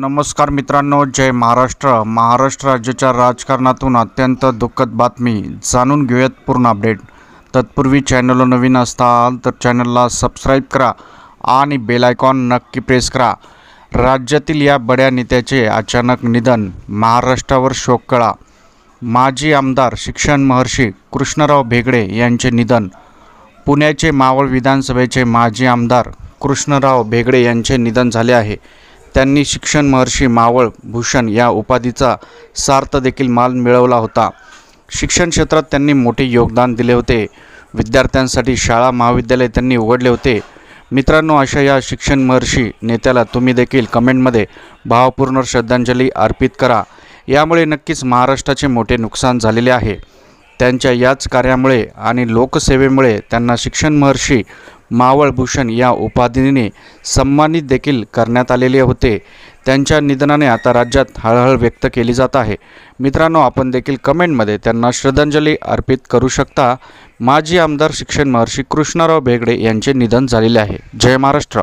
नमस्कार मित्रांनो जय महाराष्ट्र. महाराष्ट्र राज्याच्या राजकारणातून अत्यंत दुःखद बातमी. जाणून घेऊयात पूर्ण अपडेट. तत्पूर्वी चॅनलला नवीन असताल तर चॅनलला सबस्क्राईब करा आणि बेल आयकॉन नक्की प्रेस करा. राज्यातील या बड्या नेत्याचे अचानक निधन महाराष्ट्रावर शोककळा माजी आमदार शिक्षण महर्षी कृष्णराव भेगडे यांचे निधन. पुण्याचे मावळ विधानसभेचे माजी आमदार कृष्णराव भेगडे यांचे निधन झाले आहे. त्यांनी शिक्षण महर्षी मावळ भूषण या उपाधीचा सार्थ देखील मान मिळवला होता. शिक्षण क्षेत्रात त्यांनी मोठे योगदान दिले होते. विद्यार्थ्यांसाठी शाळा महाविद्यालय त्यांनी उघडले होते. मित्रांनो अशा या शिक्षण महर्षी नेत्याला तुम्ही देखील कमेंटमध्ये भावपूर्ण श्रद्धांजली अर्पित करा. यामुळे नक्कीच महाराष्ट्राचे मोठे नुकसान झालेले आहे. त्यांच्या याच कार्यामुळे आणि लोकसेवेमुळे त्यांना शिक्षण महर्षी मावळभूषण या उपाधीने सन्मानित देखील करण्यात आलेले होते. त्यांच्या निधनाने आता राज्यात हळहळ व्यक्त केली जात आहे. मित्रांनो आपण देखील कमेंटमध्ये त्यांना श्रद्धांजली अर्पित करू शकता. माजी आमदार शिक्षण महर्षी कृष्णराव बेगडे यांचे निधन झालेले आहे. जय महाराष्ट्र.